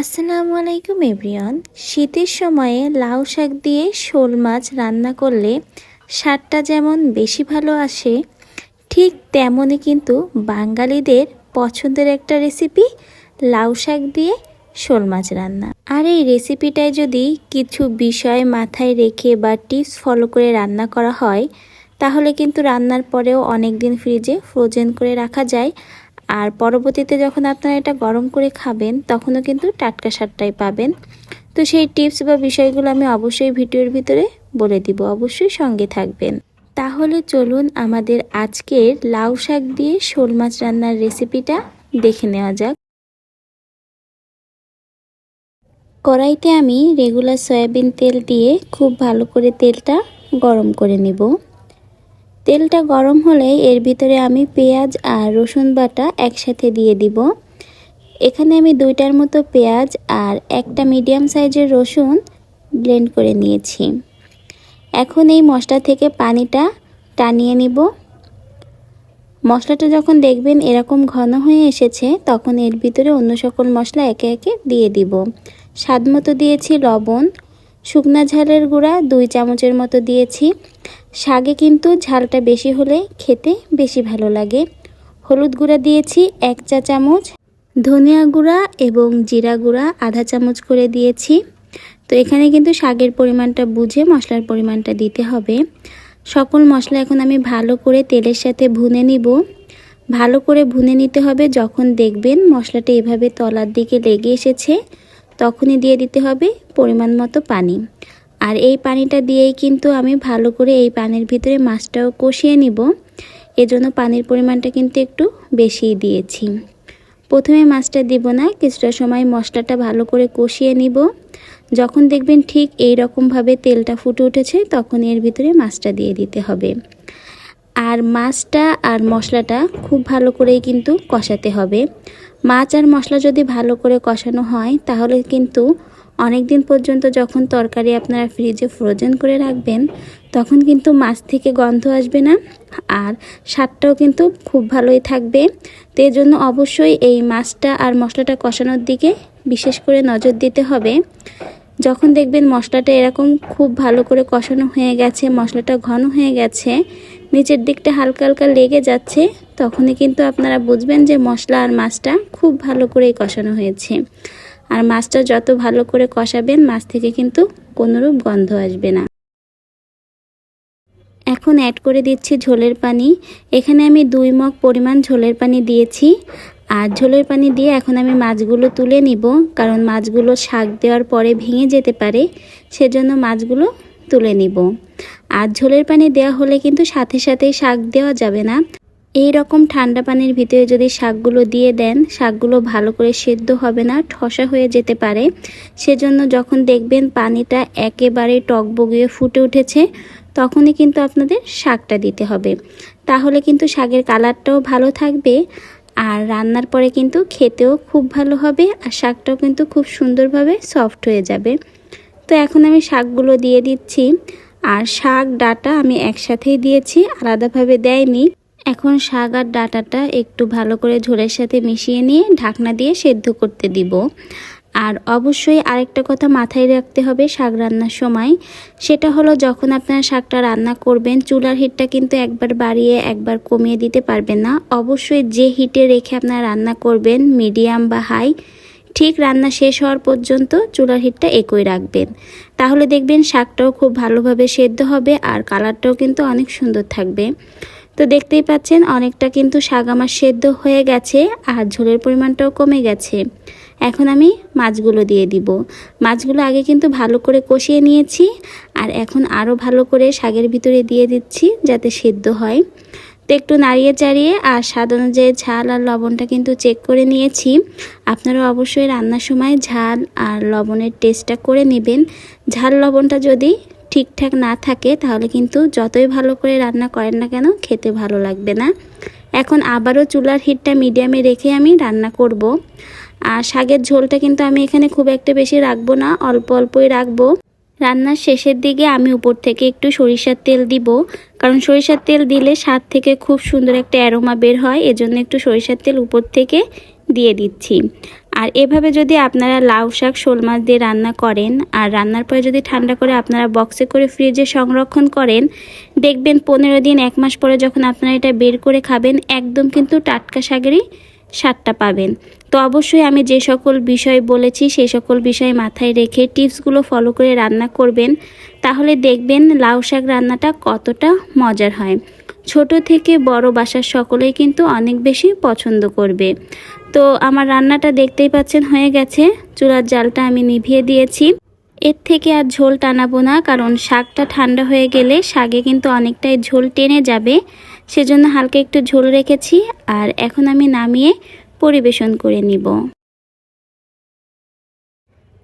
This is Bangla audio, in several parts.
আসসালামু আলাইকুম এভরিওয়ান। শীতের সময়ে লাউ শাক দিয়ে শোল মাছ রান্না করলে স্বাদটা যেমন বেশি ভালো আসে, ঠিক তেমনই কিন্তু বাঙালিদের পছন্দের একটা রেসিপি লাউ শাক দিয়ে শোল মাছ রান্না। আর এই রেসিপিটায় যদি কিছু বিষয় মাথায় রেখে বা টিপস ফলো করে রান্না করা হয়, তাহলে কিন্তু রান্নার পরেও অনেক দিন ফ্রিজে ফ্রোজেন করে রাখা যায়। আর পরবর্তীতে যখন আপনারা এটা গরম করে খাবেন, তখনও কিন্তু টাটকা স্বাদটাই পাবেন। তো সেই টিপস বা বিষয়গুলো আমি অবশ্যই ভিডিওর ভিতরে বলে দিব, অবশ্যই সঙ্গে থাকবেন। তাহলে চলুন আমাদের আজকের লাউ শাক দিয়ে শোল মাছ রান্নার রেসিপিটা দেখে নেওয়া যাক। কড়াইতে আমি রেগুলার সয়াবিন তেল দিয়ে খুব ভালো করে তেলটা গরম করে নিব। তেলটা গরম হলে এর ভিতরে আমি পেঁয়াজ আর রসুন বাটা একসাথে দিয়ে দিব। এখানে আমি দুইটার মতো পেঁয়াজ আর একটা মিডিয়াম সাইজের রসুন ব্লেন্ড করে নিয়েছি। এখন এই মশলা থেকে পানিটা টানিয়ে নিব। মশলাটা যখন দেখবেন এরকম ঘন হয়ে এসেছে, তখন এর ভিতরে অন্য সকল মশলা একে একে দিয়ে দিব। স্বাদ মতো দিয়েছি লবণ শুকনা ঝালের গুঁড়া দুই চামচের মতো দিয়েছি। শাগে কিন্তু ঝালটা বেশি হলে খেতে বেশি ভালো লাগে। হলুদ গুঁড়া দিয়েছি এক চা চামচ, ধনিয়া গুঁড়া এবং জিরা গুঁড়া আধা চামচ করে দিয়েছি। তো এখানে কিন্তু শাকের পরিমাণটা বুঝে মশলার পরিমাণটা দিতে হবে। সকল মশলা এখন আমি ভালো করে তেলের সাথে ভুনে নিব। ভালো করে ভুনে নিতে হবে যখন দেখবেন মশলাটা এভাবে তলার দিকে লেগে এসেছে। তখনই দিয়ে দিতে হবে পরিমাণ মতো পানি। আর এই পানিটা দিয়েই কিন্তু আমি ভালো করে এই পানির ভিতরে মাছটাও কষিয়ে নিব। এজন্য পানির পরিমাণটা কিন্তু একটু বেশিই দিয়েছি। প্রথমে মাছটা দিব না, কিছুটা সময় মশলাটা ভালো করে কষিয়ে নিব। যখন দেখবেন ঠিক এই রকমভাবে তেলটা ফুটে উঠেছে তখন এর ভিতরে মাছটা দিয়ে দিতে হবে। আর মাছটা আর মশলাটা খুব ভালো করেই কিন্তু কষাতে হবে। মাছ আর মশলা যদি ভালো করে কষানো হয়, তাহলে কিন্তু অনেক দিন পর্যন্ত যখন তরকারি আপনারা ফ্রিজে ফ্রোজেন করে রাখবেন, তখন কিন্তু মাছ থেকে গন্ধ আসবে না আর স্বাদটাও কিন্তু খুব ভালোই থাকবে। তো জন্য অবশ্যই এই মাছটা আর মশলাটা কষানোর দিকে বিশেষ করে নজর দিতে হবে। যখন দেখবেন মশলাটা এরকম খুব ভালো করে কষানো হয়ে গেছে, মশলাটা ঘন হয়ে গেছে, নিচের দিকটা হালকা হালকা লেগে যাচ্ছে, তখনই কিন্তু আপনারা বুঝবেন যে মশলা আর মাছটা খুব ভালো করেই কষানো হয়েছে। আর মাছটা যত ভালো করে কষাবেন, মাছ থেকে কিন্তু কোনোরূপ গন্ধ আসবে না। এখন অ্যাড করে দিচ্ছি ঝোলের পানি। এখানে আমি দুই মগ পরিমাণ ঝোলের পানি দিয়েছি। আর ঝোলের পানি দিয়ে এখন আমি মাছগুলো তুলে নিব, কারণ মাছগুলো শাক দেওয়ার পরে ভেঙে যেতে পারে, সেজন্য মাছগুলো তুলে নিব। আর ঝোলের পানি দেওয়া হলে কিন্তু সাথে সাথে শাক দেওয়া যাবে না। এই রকম ঠান্ডা পানির ভিতরে যদি শাকগুলো দিয়ে দেন, শাকগুলো ভালো করে সেদ্ধ হবে না, ঠসা হয়ে যেতে পারে। সেজন্য যখন দেখবেন পানিটা একেবারে টকবগিয়ে ফুটে উঠেছে, তখনই কিন্তু আপনাদের শাকটা দিতে হবে। তাহলে কিন্তু শাকের কালারটাও ভালো থাকবে। আর রান্নার পরে কিন্তু খেতেও খুব ভালো হবে আর শাকটাও কিন্তু খুব সুন্দরভাবে সফট হয়ে যাবে। তো এখন আমি শাকগুলো দিয়ে দিচ্ছি আর শাক, ডাটা আমি একসাথেই দিয়েছি, আলাদাভাবে দেয়নি। এখন শাক আর ডাটাটা একটু ভালো করে ঝোলের সাথে মিশিয়ে নিয়ে ঢাকনা দিয়ে সেদ্ধ করতে দিব। আর অবশ্যই আরেকটা কথা মাথায় রাখতে হবে শাক রান্নার সময়। সেটা হলো যখন আপনারা শাকটা রান্না করবেন, চুলার হিটটা কিন্তু একবার বাড়িয়ে, একবার কমিয়ে দিতে পারবেন না। অবশ্যই যে হিটে রেখে আপনারা রান্না করবেন, মিডিয়াম বা হাই, ঠিক রান্না শেষ হওয়ার পর্যন্ত চুলার হিটটা একই রাখবেন। তাহলে দেখবেন শাকটাও খুব ভালোভাবে সেদ্ধ হবে আর কালারটাও কিন্তু অনেক সুন্দর থাকবে। তো দেখতেই পাচ্ছেন, অনেকটা কিন্তু শাক আমার সেদ্ধ হয়ে গেছে আর ঝোলের পরিমাণটাও কমে গেছে। এখন আমি মাছগুলো দিয়ে দিব। মাছগুলো আগে কিন্তু ভালো করে কষিয়ে নিয়েছি আর এখন আরও ভালো করে শাকের ভিতরে দিয়ে দিচ্ছি যাতে সেদ্ধ হয়। তো একটু নাড়িয়ে চাড়িয়ে আর স্বাদ অনুযায়ী ঝাল আর লবণটা কিন্তু চেক করে নিয়েছি। আপনারা অবশ্যই রান্নার সময় ঝাল আর লবণের টেস্টটা করে নেবেন। ঝাল লবণটা যদি ঠিকঠাক না থাকে তাহলে কিন্তু যতই ভালো করে রান্না করেন না কেন খেতে ভালো লাগবে না। এখন আবারও চুলার হিটটা মিডিয়ামে রেখে আমি রান্না করব। আর শাকের ঝোলটা কিন্তু আমি এখানে খুব একটা বেশি রাখব না, অল্প অল্পই রাখব। রান্নার শেষের দিকে আমি উপর থেকে একটু সরিষার তেল দিব, কারণ সরিষার তেল দিলে স্বাদ থেকে খুব সুন্দর একটা অ্যারোমা বের হয়, এজন্য একটু সরিষার তেল উপর থেকে দিয়ে দিচ্ছি। আর এভাবে যদি আপনারা লাউ শাক, শোল মাছ দিয়ে রান্না করেন, আর রান্নার পরে যদি ঠান্ডা করে আপনারা বক্সে করে ফ্রিজে সংরক্ষণ করেন, দেখবেন পনেরো দিন, এক মাস পরে যখন আপনারা এটা বের করে খাবেন, একদম কিন্তু টাটকা শাকেরই স্বাদটা পাবেন। তো অবশ্যই আমি যে সকল বিষয় বলেছি, সেই সকল বিষয় মাথায় রেখে টিপসগুলো ফলো করে রান্না করবেন। তাহলে দেখবেন লাউ শাক রান্নাটা কতটা মজার হয়। ছোট থেকে বড় বাসার সকলেই কিন্তু অনেক বেশি পছন্দ করবে। তো আমার রান্নাটা দেখতেই পাচ্ছেন হয়ে গেছে। চুলার জালটা আমি নিভিয়ে দিয়েছি। এর থেকে আর ঝোল টানাবো না, কারণ শাকটা ঠান্ডা হয়ে গেলে শাকে কিন্তু অনেকটাই ঝোল টেনে যাবে। সেজন্য হালকা একটু ঝোল রেখেছি। আর এখন আমি নামিয়ে পরিবেশন করে নিব।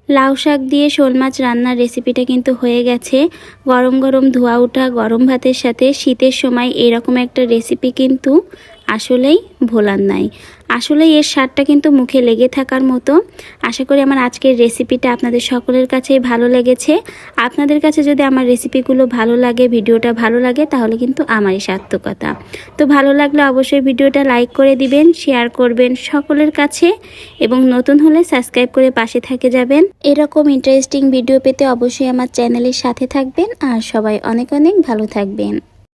লাউ শাক দিয়ে শোল মাছ রান্নার রেসিপিটা কিন্তু হয়ে গেছে। গরম গরম ধোয়া ওঠা গরম ভাতের সাথে শীতের সময় এরকম একটা রেসিপি কিন্তু আসলেই ভোলার নাই। আসলেই এর স্বাদটা কিন্তু মুখে লেগে থাকার মতো। আশা করি আমার আজকের রেসিপিটা আপনাদের সকলের কাছেই ভালো লেগেছে। আপনাদের কাছে যদি আমার রেসিপিগুলো ভালো লাগে, ভিডিওটা ভালো লাগে, তাহলে কিন্তু আমারই সার্থকতা। তো ভালো লাগলে অবশ্যই ভিডিওটা লাইক করে দিবেন, শেয়ার করবেন সকলের কাছে এবং নতুন হলে সাবস্ক্রাইব করে পাশে থেকে যাবেন। এরকম ইন্টারেস্টিং ভিডিও পেতে অবশ্যই আমার চ্যানেলের সাথে থাকবেন আর সবাই অনেক অনেক ভালো থাকবেন।